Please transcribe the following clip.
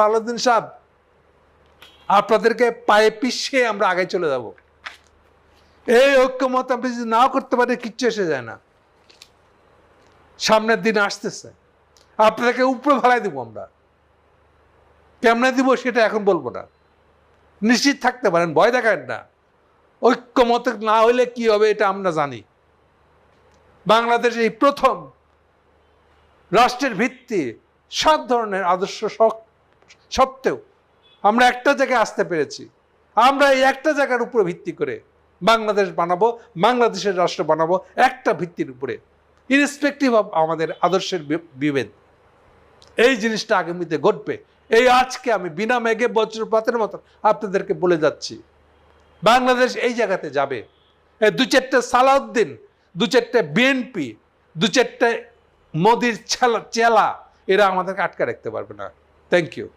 সালাউদ্দিন সাহেব, আপনাদেরকে পায়ে পিছিয়ে আমরা আগে চলে যাব। এই ঐক্যমত আপনি যদি নাও করতে পারে, কিচ্ছু এসে যায় না। সামনের দিন আসতেছে। আপনাদেরকে উপরে ভাড়াই দিব আমরা। কেমনে দিব সেটা এখন বলব না। নিশ্চিত থাকতে পারেন, ভয় দেখান না। ঐক্যমত না হলে কি হবে এটা আমরা জানি। বাংলাদেশ এই প্রথম রাষ্ট্রের ভিত্তি সব ধরনের আদর্শ সক- সত্ত্বেও আমরা একটা জায়গায় আসতে পেরেছি। আমরা এই একটা জায়গার উপরে ভিত্তি করে বাংলাদেশ বানাবো, বাংলাদেশের রাষ্ট্র বানাবো একটা ভিত্তির উপরে ইরেসপেক্টিভ অফ আমাদের আদর্শের বিভেদ। এই জিনিসটা আগামীতে ঘটবে। এই আজকে আমি বিনা মেঘে বজ্রপাতের মতো আপনাদেরকে বলে যাচ্ছি, বাংলাদেশ এই জায়গাতে যাবে। দু চারটে সালাউদ্দিন দু চারটে বিএনপি দু চারটে মোদির চেলা, এরা আমাদেরকে আটকে রাখতে পারবে না। Thank you.